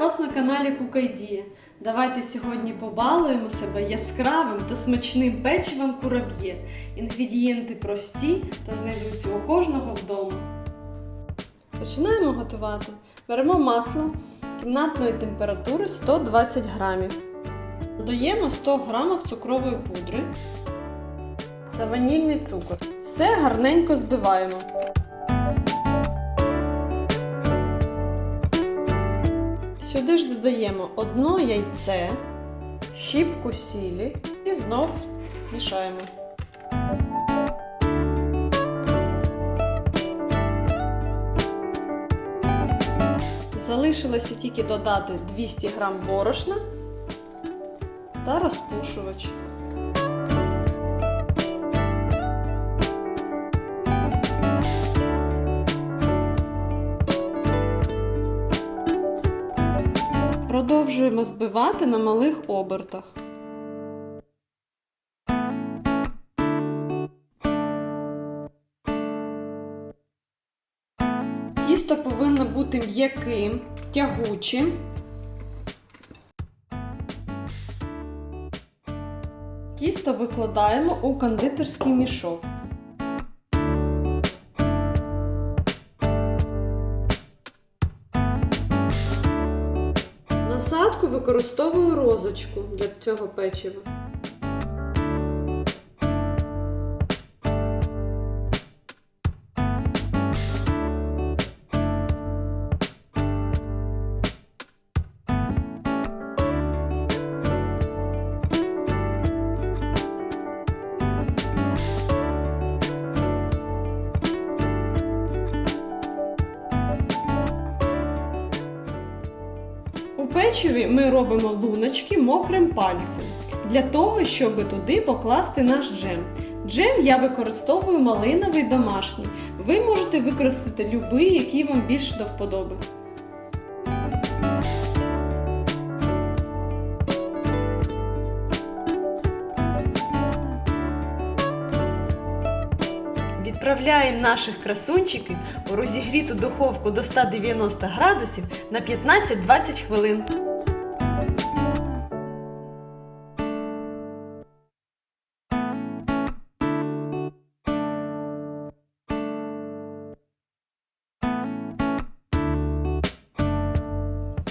Вас на каналі Кукайдія. Давайте сьогодні побалуємо себе яскравим та смачним печивом кураб'є. Інгредієнти прості та знайдуться у кожного вдома. Починаємо готувати. Беремо масло кімнатної температури 120 грамів. Додаємо 100 грамів цукрової пудри та ванільний цукор. Все гарненько збиваємо. Сюди ж додаємо одно яйце, щіпку сілі і знов мішаємо. Залишилося тільки додати 200 г борошна та розпушувач. Продовжуємо збивати на малих обертах. Тісто повинно бути м'яким, тягучим. Тісто викладаємо у кондитерський мішок. Насадку використовую розочку для цього печива. Печиві ми робимо луночки мокрим пальцем для того, щоб туди покласти наш джем. Джем я використовую малиновий домашній. Ви можете використати будь-який, який вам більше до вподоби. Відправляємо наших красунчиків у розігріту духовку до 190 градусів на 15-20 хвилин.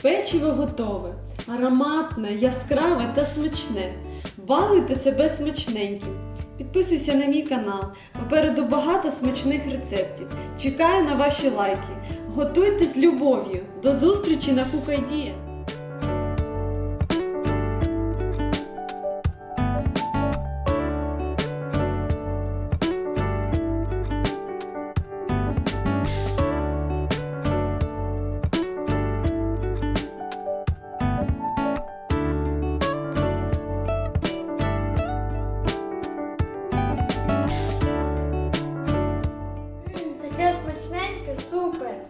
Печиво готове, ароматне, яскраве та смачне. Балуйте себе смачненьким. Підписуйся на мій канал. Попереду багато смачних рецептів. Чекаю на ваші лайки. Готуйте з любов'ю. До зустрічі на Кукайдія! Супер!